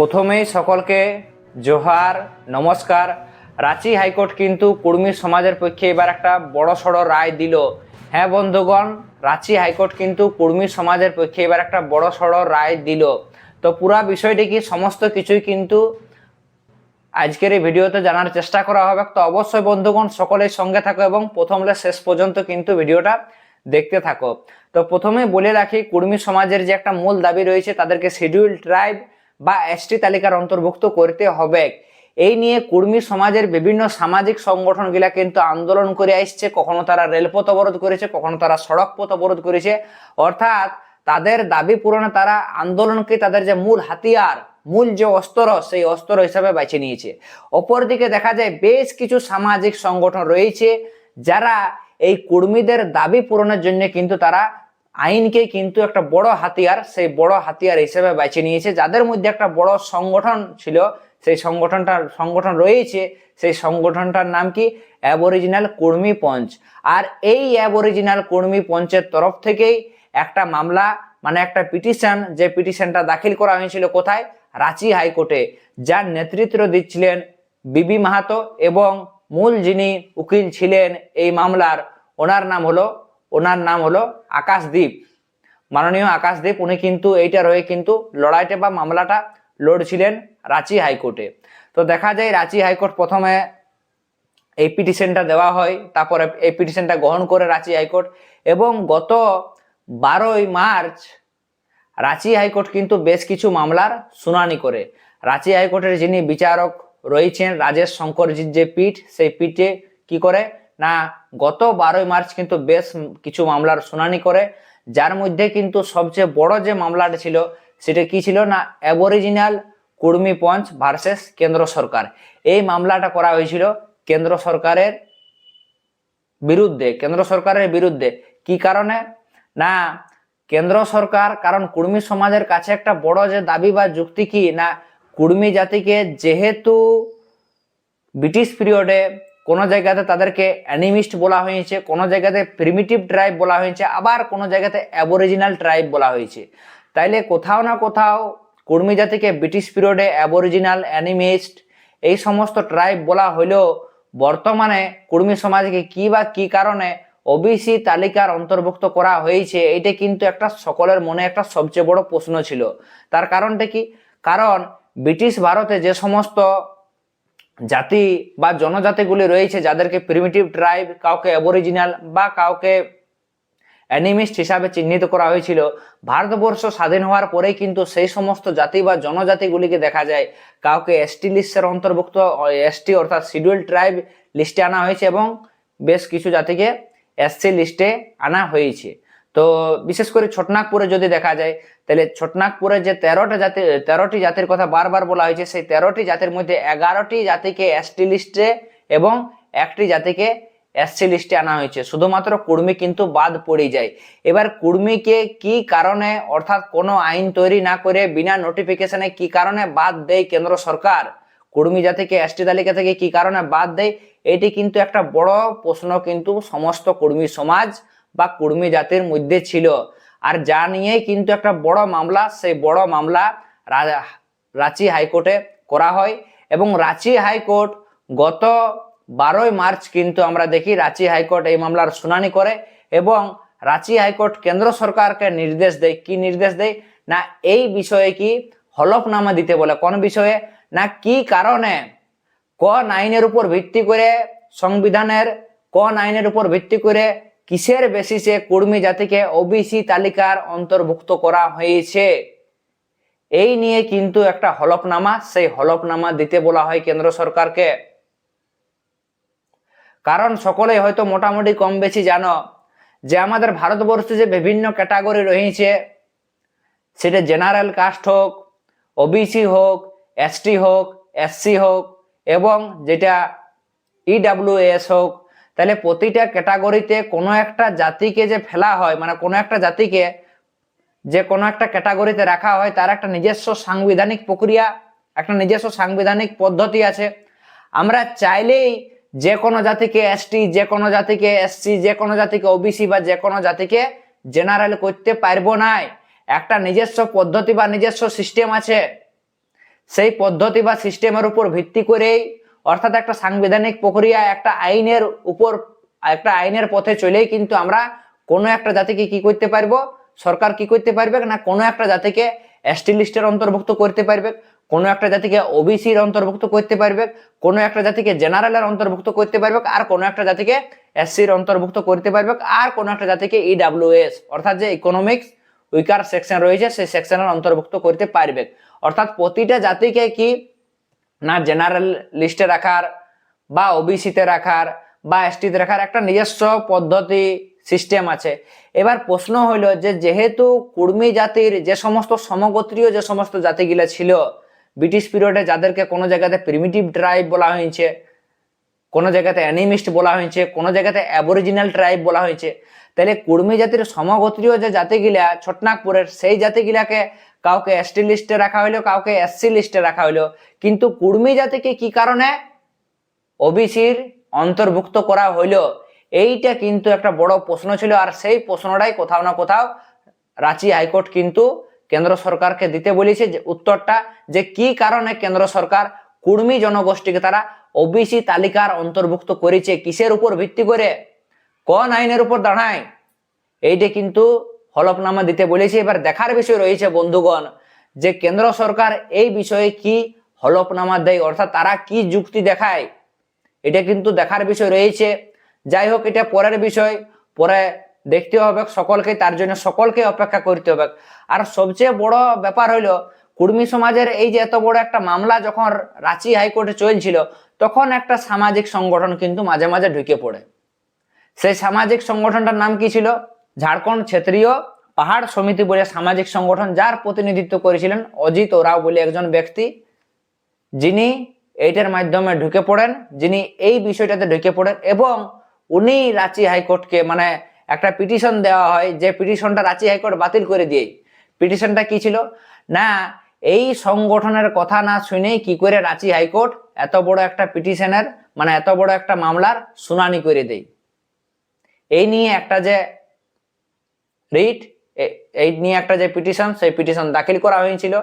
প্রথমেই সকলকে জোহার, নমস্কার। রাঁচি হাইকোর্ট কিন্তু কুর্মী সমাজের পক্ষে এবার একটা বড় সড়ো রায় দিল। হ্যাঁ বন্ধুগণ, রাঁচি হাইকোর্ট কিন্তু কুর্মী সমাজের পক্ষে এবার একটা বড় সড়ো রায় দিল। তো পুরা বিষয়টি কি, সমস্ত কিছুই কিন্তু আজকের এই ভিডিওতে জানার চেষ্টা করা হবে। তো অবশ্যই বন্ধুগণ সকলের সঙ্গে থাকো এবং প্রথমলে শেষ পর্যন্ত কিন্তু ভিডিওটা দেখতে থাকো। তো প্রথমে বলে রাখি, কুর্মী সমাজের যে একটা মূল দাবি রয়েছে, তাদেরকে শিডিউল ট্রাইব বা এসটি তালিকার অন্তর্ভুক্ত করতে হবে। এই নিয়ে কুর্মী সমাজের বিভিন্ন সামাজিক সংগঠনগুলা কিন্তু আন্দোলন করে আসছে। কখনো তারা রেলপথ অবরোধ করেছে, কখনো তারা সড়ক পথ অবরোধ করেছে। অর্থাৎ তাদের দাবি পূরণে তারা আন্দোলনকে তাদের যে মূল হাতিয়ার, মূল যে অস্ত্র, সেই অস্ত্র হিসাবে বেছে নিয়েছে। অপরদিকে দেখা যায় বেশ কিছু সামাজিক সংগঠন রয়েছে যারা এই কর্মীদের দাবি পূরণের জন্য কিন্তু তারা আইনকে কিন্তু একটা বড় হাতিয়ার, সেই বড় হাতিয়ার হিসেবে বেছে নিয়েছে। যাদের মধ্যে একটা বড় সংগঠন ছিল, সেই সংগঠনটার, সংগঠন রয়েছে, সেই সংগঠনটার নাম কি? অ্যাবরিজিনাল কর্মী পঞ্চ আর এই অ্যাবরিজিনাল কর্মী পঞ্চের তরফ থেকেই একটা মামলা মানে একটা পিটিশন, যে পিটিশনটা দাখিল করা হয়েছিল কোথায়? রাঁচি হাইকোর্টে। যার নেতৃত্ব দিচ্ছিলেন বিবি মাহাতো এবং মূল যিনি উকিল ছিলেন এই মামলার, ওনার নাম হলো ওনার নাম হলো আকাশদীপ। মাননীয় আকাশদীপ, উনি কিন্তু এইটার হয়ে কিন্তু লড়াইটা বা মামলাটা লড়ছিলেন রাঁচি হাইকোর্টে। তো দেখা যায় রাঁচি হাইকোর্ট প্রথমে এই পিটিশনটা দেওয়া হয়, তারপরে এই পিটিশনটা গ্রহণ করে রাঁচি হাইকোর্ট এবং গত বারোই মার্চ রাঁচি হাইকোর্ট কিন্তু বেশ কিছু মামলার শুনানি করে। রাঁচি হাইকোর্টের যিনি বিচারক রয়েছেন রাজেশ শঙ্করজির যে পিঠ, সেই পিঠে কি করে? না, গত বারোই মার্চ কিন্তু বেশ কিছু মামলার শুনানি করে, যার মধ্যে কিন্তু সবচেয়ে বড় যে মামলাটা ছিল, সেটা কি ছিল না অ্যাবরিজিনাল কুর্মী পঞ্চ ভার্সেস কেন্দ্র সরকার। এই মামলাটা করা হয়েছিল কেন্দ্র সরকারের বিরুদ্ধে, কেন্দ্র সরকারের বিরুদ্ধে। কি কারণে? না, কেন্দ্র সরকার, কারণ কুর্মী সমাজের কাছে একটা বড় যে দাবি বা যুক্তি কি? না, কুর্মী জাতিকে যেহেতু ব্রিটিশ পিরিয়ডে কোনো জায়গাতে তাদেরকে অ্যানিমিস্ট বলা হয়েছে, কোনো জায়গাতে প্রিমিটিভ ট্রাইব বলা হয়েছে, আবার কোনো জায়গাতে অ্যাবরিজিনাল ট্রাইব বলা হয়েছে। তাইলে কোথাও না কোথাও কুর্মী জাতিকে ব্রিটিশ পিরিয়ডে অ্যাবরিজিনাল, অ্যানিমিস্ট এই সমস্ত ট্রাইব বলা হলেও বর্তমানে কুর্মী সমাজকে কি বা কি কারণে ওবিসি তালিকার অন্তর্ভুক্ত করা হয়েছে এটা কিন্তু একটা সকলের মনে একটা সবচেয়ে বড় প্রশ্ন ছিল। তার কারণটা কি? কারণ ব্রিটিশ ভারতে যে সমস্ত জাতি বা জনজাতিগুলি রয়েছে যাদেরকে প্রিমিটিভ ট্রাইব কাউকে অ্যাবরিজিনাল বা কাউকে অ্যানিমিস্ট হিসাবে চিহ্নিত করা হয়েছিল। ভারতবর্ষ স্বাধীন হওয়ার পরেই কিন্তু সেই সমস্ত জাতি বা জনজাতিগুলিকে দেখা যায়, কাউকে এসটি লিস্টের অন্তর্ভুক্ত এসটি অর্থাৎ শিডিউল ট্রাইব লিস্টে আনা হয়েছে এবং বেশ কিছু জাতিকে এসসি লিস্টে আনা হয়েছে। তো বিশেষ করে ছোটনাগপুরে যদি দেখা যায়, তাহলে ছোটনাগপুরে যে তেরোটা জাতি, তেরোটি জাতির কথা বারবার বলা হয়েছে, সেই তেরোটি জাতির মধ্যে এগারোটি জাতিকে এসটি লিস্টে এবং একটি জাতিকে এসসি লিস্টে আনা হয়েছে। শুধুমাত্র কুর্মি কিন্তু বাদ পড়ে যায়। এবার কুর্মীকে কি কারণে, অর্থাৎ কোনো আইন তৈরি না করে বিনা নোটিফিকেশনে কি কারণে বাদ দেয় কেন্দ্র সরকার? কুর্মী জাতিকে এসটি তালিকা থেকে কি কারণে বাদ দেয়? এটি কিন্তু একটা বড় প্রশ্ন কিন্তু সমস্ত কর্মী সমাজ বা কর্মী জাতির মধ্যে ছিল। আর যা নিয়ে কিন্তু একটা বড় মামলা, সেই বড় মামলা রাঁচি হাইকোর্টে করা হয় এবং রাঁচি হাইকোর্ট গত বারোই মার্চ কিন্তু আমরা দেখি রাঁচি হাইকোর্ট এই মামলার শুনানি করে এবং রাঁচি হাইকোর্ট কেন্দ্র সরকারকে নির্দেশ দেয়। কি নির্দেশ দেয়? না, এই বিষয়ে কি হলফনামা দিতে বলে। কোন বিষয়ে? না, কি কারণে? কোন আইনের উপর ভিত্তি করে সংবিধানের কোন আইনের উপর ভিত্তি করে কিসের বেসিসে কর্মী জাতিকে ওবিসি তালিকার অন্তর্ভুক্ত করা হয়েছে? এই নিয়ে কিন্তু একটা হলফনামা, সেই হলফনামা দিতে বলা হয় কেন্দ্র সরকারকে। কারণ সকলে হয়তো মোটামুটি কম বেশি জানো যে আমাদের ভারতবর্ষে যে বিভিন্ন ক্যাটাগরি রয়েছে, সেটা জেনারেল কাস্ট হোক, ওবিসি হোক, এসটি হোক, এসসি হোক এবং যেটা ইডাব্লিউএস হোক তাহলে প্রতিটা ক্যাটাগরিতে কোনো একটা জাতিকে যে ফেলা হয় মানে কোনো একটা জাতিকে যে কোনো একটা ক্যাটাগরিতে রাখা হয়, তার একটা নিজস্ব সাংবিধানিক প্রক্রিয়া, একটা নিজস্ব সাংবিধানিক পদ্ধতি আছে। আমরা চাইলেই যে কোনো জাতিকে এসটি, যে কোনো জাতিকে এসসি, যে কোনো জাতিকে ওবিসি বা যে কোনো জাতিকে জেনারেল করতে পারব না। একটা নিজস্ব পদ্ধতি বা নিজস্ব সিস্টেম আছে। সেই পদ্ধতি বা সিস্টেমের উপর ভিত্তি করেই অর্থাৎ একটা সাংবিধানিক প্রক্রিয়া একটা আইনের উপর, একটা আইনের পথে চলেই কিন্তু আমরা কোনো একটা জাতিকে কি করতে পারব? সরকার কি করতে পারবে না কোনো একটা জাতিকে এসটি লিস্টের অন্তর্ভুক্ত করতে পারবে? কোনো একটা জাতিকে ওবিসির অন্তর্ভুক্ত করতে পারবে? কোনো একটা জাতিকে জেনারেলের অন্তর্ভুক্ত করতে পারবে? আর কোনো একটা জাতিকে এসসির অন্তর্ভুক্ত করতে পারবে? আর কোনো একটা জাতিকে ইডাব্লিউএস অর্থাৎ যে ইকোনমিক্স উইকার সেকশন রয়েছে, সেই সেকশনের অন্তর্ভুক্ত করতে পারবে। অর্থাৎ প্রতিটা জাতিকে কি না জেনারেল লিস্টে রাখার, বা ওবিসিতে রাখার, বা এসটিতে রাখার একটা নিজস্ব পদ্ধতি সিস্টেম আছে। এবার প্রশ্ন হইল যে, যেহেতু কুর্মী জাতির যে সমস্ত সমগোত্রীয় যে সমস্ত জাতিগুলো ছিল, ব্রিটিশ পিরিয়ডে যাদেরকে কোনো জায়গাতে প্রিমিটিভ ট্রাইব বলা হয়েছে, কোনো জায়গাতে অ্যানিমিস্ট বলা হয়েছে, কোনো জায়গাতে অ্যাবরিজিনাল ট্রাইব বলা হয়েছে, তাহলে কুর্মী জাতির সমগোত্রীয় যে জাতিগুলা, ছোটনাগপুরের সেই জাতিগুলাকে কাউকে এসটি লিস্টে রাখা হইল, কাউকে এসসি লিস্টে রাখা হইল। কিন্তু কুর্মী জাতিকে কি কারণে? ওবিসির অন্তর্ভুক্ত করা হইল। এইটা কিন্তু একটা বড় প্রশ্ন ছিল, আর সেই প্রশ্নটাই কোথাও না কোথাও রাঁচি হাইকোর্ট কিন্তু কেন্দ্র সরকারকে দিতে বলেছে যে, উত্তরটা যে কি কারণে কেন্দ্র সরকার কুর্মী জনগোষ্ঠীকে তারা ওবিসি তালিকার অন্তর্ভুক্ত করেছে, কিসের উপর ভিত্তি করে? কোন আইনের উপর দাঁড়ায়? এইটা কিন্তু হলফনামা দিতে বলেছে। এবার দেখার বিষয় রয়েছে বন্ধুগণ, যে কেন্দ্র সরকার এই বিষয়ে কি হলফনামা দেয়, অর্থাৎ তারা কি যুক্তি দেখায়, এটা কিন্তু দেখার বিষয় রয়েছে। যাই হোক, এটা পরের বিষয়। পরে দেখতে হবে সকলকে, তার জন্য সকলকে অপেক্ষা করতে হবে। আর সবচেয়ে বড় ব্যাপার হইল, কুর্মী সমাজের এই যে এত বড় একটা মামলা যখন রাঁচি হাইকোর্টে চলছিল, তখন একটা সামাজিক সংগঠন কিন্তু মাঝে মাঝে ঢুকে পড়ে। সেই সামাজিক সংগঠনটার নাম কি ছিল? ঝাড়খণ্ড ক্ষেত্রীয় পাহাড় সমিতি বলে সামাজিক সংগঠন যার প্রতিনিধিত্ব করেছিলেন অজিত ওরাও বলে একজন ব্যক্তি। যিনি এইটার মাধ্যমে ঢুকে পড়েন, যিনি এই বিষয়টাতে ঢুকে পড়েন এবং উনি রাঁচি হাইকোর্টকে মানে একটা পিটিশন দেওয়া হয় যে পিটিশনটা রাঁচি হাইকোর্ট বাতিল করে দিয়ে পিটিশনটা কি ছিল? না, এই সংগঠনের কথা না শুনেই কি করে রাঁচি হাইকোর্ট এত বড় একটা পিটিশনের মানে এত বড় একটা মামলার শুনানি করে দেয়? এই নিয়ে একটা যে রিট এই নিয়ে একটা যে পিটিশন, সেই পিটিশন দাখিল করা হয়েছিল।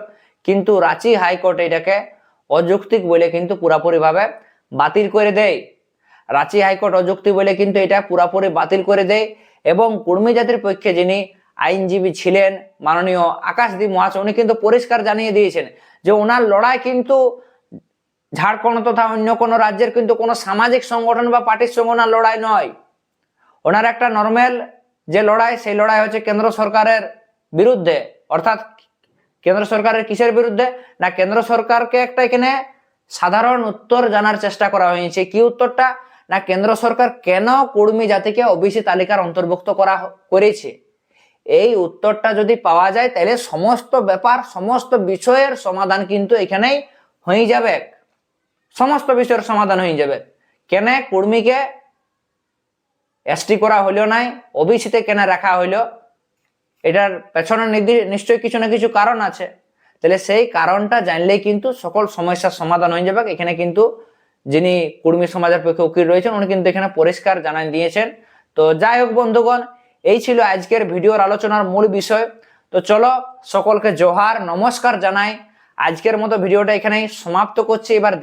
কিন্তু রাঁচি হাইকোর্ট এটাকে অযৌক্তিক বলে কিন্তু পুরাপুরিভাবে বাতিল করে দেয়। রাঁচি হাইকোর্ট অযুক্তি বলে কিন্তু এটা পুরাপুরি বাতিল করে দেয় এবং কুর্মী জাতির পক্ষে যিনি আইনজীবী ছিলেন, মাননীয় আকাশদীপ মহাশয়, উনি কিন্তু পরিষ্কার জানিয়ে দিয়েছেন যে ওনার লড়াই কিন্তু ঝাড়খণ্ড তথা অন্য কোনো রাজ্যের কিন্তু কোনো সামাজিক সংগঠন বা পার্টির সঙ্গে ওনার লড়াই নয়। ওনার একটা নর্মাল যে লড়াই, সেই লড়াই হচ্ছে কেন্দ্র সরকারের বিরুদ্ধে। অর্থাৎ কেন্দ্র সরকারের কিসের বিরুদ্ধে? না, কেন্দ্র সরকারকে একটা এখানে সাধারণ উত্তর জানার চেষ্টা করা হয়েছে। কি উত্তরটা? না, কেন্দ্র সরকার কেন কুর্মী জাতিকে ওবিসি তালিকার অন্তর্ভুক্ত করা করেছে? এই উত্তরটা যদি পাওয়া যায়, তাহলে সমস্ত ব্যাপার, সমস্ত বিষয়ের সমাধান কিন্তু এখানেই হয়ে যাবে। সমস্ত বিষয়ের সমাধান হয়ে যাবে। কেন কুর্মীকে এসটি করা হইল নাই ওবিসিতে কেন রাখা হইল এটার পেছনে নিশ্চয়ই কিছু না কিছু কারণ আছে। তাহলে সেই কারণটা জানলেই কিন্তু সকল সমস্যার সমাধান হয়ে যাবে। এখানে কিন্তু যিনি কুর্মী সমাজের পক্ষে উকিল রয়েছেন, উনি কিন্তু এখানে পরিষ্কার জানান দিয়েছেন। তো যাই হোক বন্ধুগণ, এই ছিল আজকের ভিডিওর আলোচনার মূল বিষয়। তো চলো সকলকে জোহার, নমস্কার জানাই। আজকের মতো ভিডিওটা এখানেই সমাপ্ত করছি। এবার